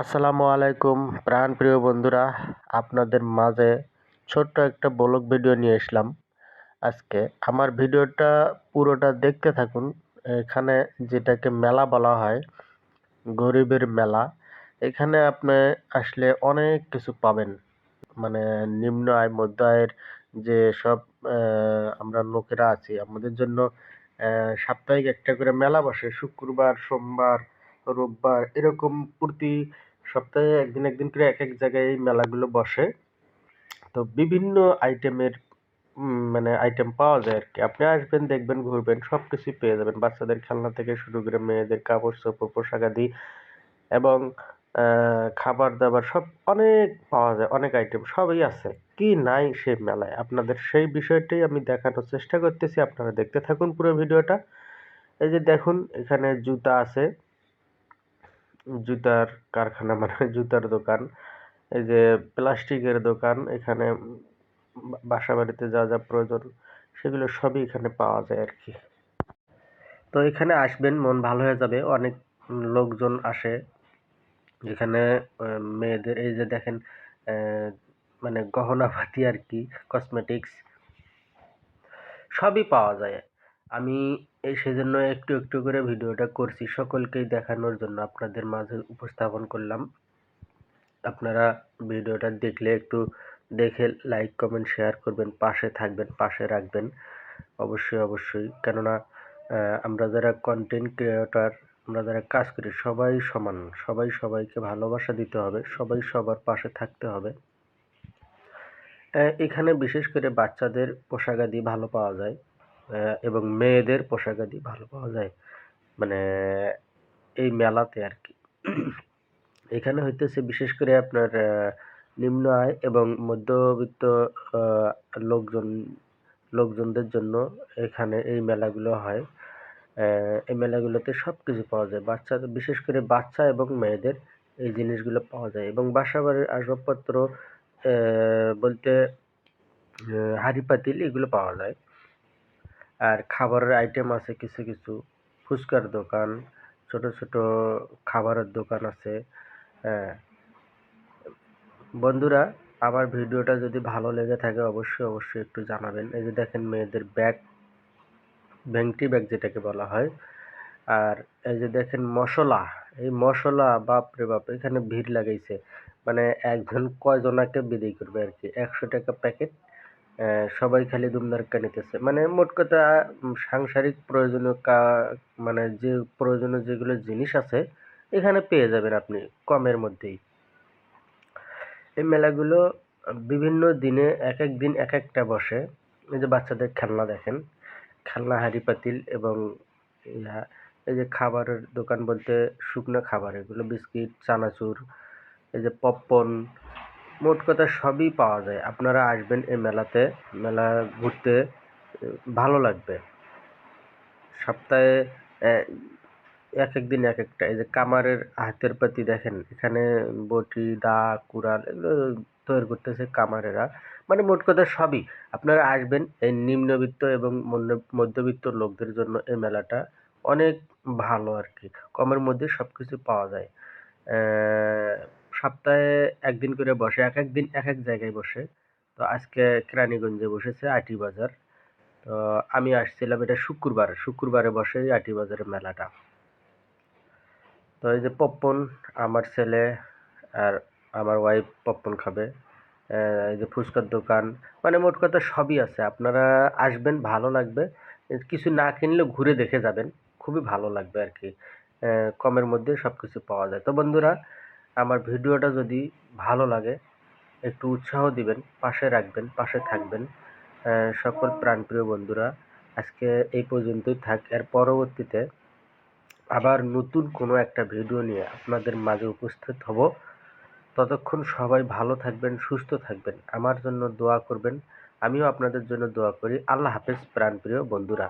আসসালামু আলাইকুম, প্রাণপ্রিয় বন্ধুরা, আপনাদের মাঝে ছোট্ট একটা ব্লগ ভিডিও নিয়ে আসলাম। আজকে আমার ভিডিওটা পুরোটা দেখতে থাকুন। এখানে যেটাকে মেলা বলা হয়, গরিবের মেলা। এখানে আপনি আসলে অনেক কিছু পাবেন। মানে নিম্ন আয়, মধ্য আয়ের যে সব আমরা লোকেরা আছি, আমাদের জন্য সাপ্তাহিক একটা করে মেলা বসে। শুক্রবার, সোমবার রোববার। এরকম প্রতি সপ্তাহে একদিন একদিন করে এক এক জায়গায় এই মেলাগুলো বসে। তো বিভিন্ন আইটেমের মানে আইটেম পাওয়া যায় আর কি আপনি আসবেন, দেখবেন, ঘুরবেন সব কিছুই পেয়ে যাবেন। বাচ্চাদের খেলনা থেকে শুরু করে মেয়েদের কাপড় চোপড়, পোশাক আদি এবং খাবার দাবার সব অনেক পাওয়া যায়, অনেক আইটেম সবই আছে। কি নাই সেই মেলায়? আপনাদের সেই বিষয়টাই আমি দেখানোর চেষ্টা করতেছি। আপনারা দেখতে থাকুন পুরো ভিডিওটা। এই যে দেখুন, এখানে জুতা আছে। জুতার কারখানা মানে জুতার দোকান। এই যে প্লাস্টিকের দোকান, এখানে বাসা বাড়িতে যা যা প্রয়োজন, সেগুলো সবই এখানে পাওয়া যায় আর কি। তো এখানে আসবেন, মন ভালো হয়ে যাবে, অনেক লোকজন আসে। এখানে মেয়েদের, এই যে দেখেন মানে গহনা পাতি আর কি কসমেটিক্স সবই পাওয়া যায়। আমি এই সেজন্য একটু একটু করে ভিডিওটা করছি সকলকেই দেখানোর জন্য, আপনাদের মাঝে উপস্থাপন করলাম। আপনারা ভিডিওটা দেখলে একটু দেখে লাইক, কমেন্ট, শেয়ার করবেন, পাশে থাকবেন, পাশে রাখবেন, অবশ্যই অবশ্যই। কেননা আমরা যারা কন্টেন্ট ক্রিয়েটর আমরা যারা কাজ করি, সবাই সমান, সবাই সবাইকে ভালোবাসা দিতে হবে, সবাই সবার পাশে থাকতে হবে। এখানে বিশেষ করে বাচ্চাদের পোশাকাদি ভালো পাওয়া যায়। এবং মেয়েদের পোশাকাদি ভালো পাওয়া যায়। মানে এই মেলাতে আর কি। এখানে হইতেছে বিশেষ করে আপনার নিম্ন আয় এবং মধ্যবিত্ত লোকজন, লোকজনদের জন্য এখানে এই মেলাগুলো হয়। এই মেলাগুলোতে সব কিছু পাওয়া যায়। বাচ্চাদের বিশেষ করে বাচ্চা এবং মেয়েদের এই জিনিসগুলো পাওয়া যায়। এবং বাসা বাড়ির আসবাবপত্র বলতে হাঁড়ি, পাতিল এগুলো পাওয়া যায়। আর খাবারের আইটেম আছে কিছু কিছু। ফুচকার দোকান, ছোট ছোট খাবারের দোকান আছে। হ্যাঁ। বন্ধুরা, আমার ভিডিওটা যদি ভালো লেগে থাকে, অবশ্যই অবশ্যই একটু জানাবেন। এই যে দেখেন, মেয়েদের ব্যাগ, ভেংটি ব্যাগ যেটাকে বলা হয়। আর এই যে দেখেন, মশলা। এই মশলা, বাপ রে বাপ, এখানে ভিড় লাগাইছে। মানে একজন কয়জনাকে বিদায় করবে আর কি? একশো টাকা প্যাকেট। সবাই খালি দুমদারকা নিতেছে মানে মোট কথা সাংসারিক প্রয়োজনীয় কা মানে যে প্রয়োজনীয় যেগুলো জিনিস আছে, এখানে পেয়ে যাবেন আপনি কমের মধ্যেই। এই মেলাগুলো বিভিন্ন দিনে এক এক দিন এক একটা বসে। এই যে বাচ্চাদের খেলনা দেখেন। খেলনা, হাঁড়ি পাতিল এবং এই যে খাবারের দোকান বলতে শুকনো খাবার, এগুলো বিস্কিট, চানাচুর, এই যে পপকর্ন মোট কথা সবই পাওয়া যায়। আপনারা আসবেন এই মেলাতে, মেলা ঘুরতে, ভালো লাগবে। সপ্তাহে এক এক দিন এক একটা। এই যে কামারের হাতের পাতি দেখেন, এখানে বটি, দা, কুড়াল এগুলো তৈরি করতেছে কামারেরা। মানে মোট কথা সবই। আপনারা আসবেন এই নিম্নবিত্ত এবং মধ্যবিত্ত লোকদের জন্য এই মেলাটা অনেক ভালো আর কি। কমের মধ্যে সব কিছু পাওয়া যায়। সপ্তাহে একদিন করে বসে, এক এক দিন এক এক জায়গায় বসে। তো আজকে কেরানীগঞ্জে বসেছে আটি বাজার। তো আমি আসছিলাম এটা শুক্রবার, শুক্রবারে বসে এই আটি বাজারের মেলাটা। তো এই যে পপকর্ন আমার ছেলে আর আমার ওয়াইফ পপকর্ন খাবে। এই যে ফুচকার দোকান মানে মোট কথা সবই আছে। আপনারা আসবেন, ভালো লাগবে। কিছু না কিনলেও ঘুরে দেখে যাবেন। খুবই ভালো লাগবে আর কি। কমের মধ্যে সব কিছু পাওয়া যায়। তো বন্ধুরা আমার ভিডিওটা যদি ভালো লাগে, একটু উৎসাহ দিবেন, পাশে রাখবেন, পাশে থাকবেন সকল প্রাণপ্রিয় বন্ধুরা, আজকে এই পর্যন্তই থাক। এর পরবর্তীতে আবার নতুন কোনো একটা ভিডিও নিয়ে আপনাদের মাঝে উপস্থিত হব। ততক্ষণ সবাই ভালো থাকবেন, সুস্থ থাকবেন। আমার জন্য দোয়া করবেন। আমিও আপনাদের জন্য দোয়া করি। আল্লাহ হাফেজ, প্রাণপ্রিয় বন্ধুরা।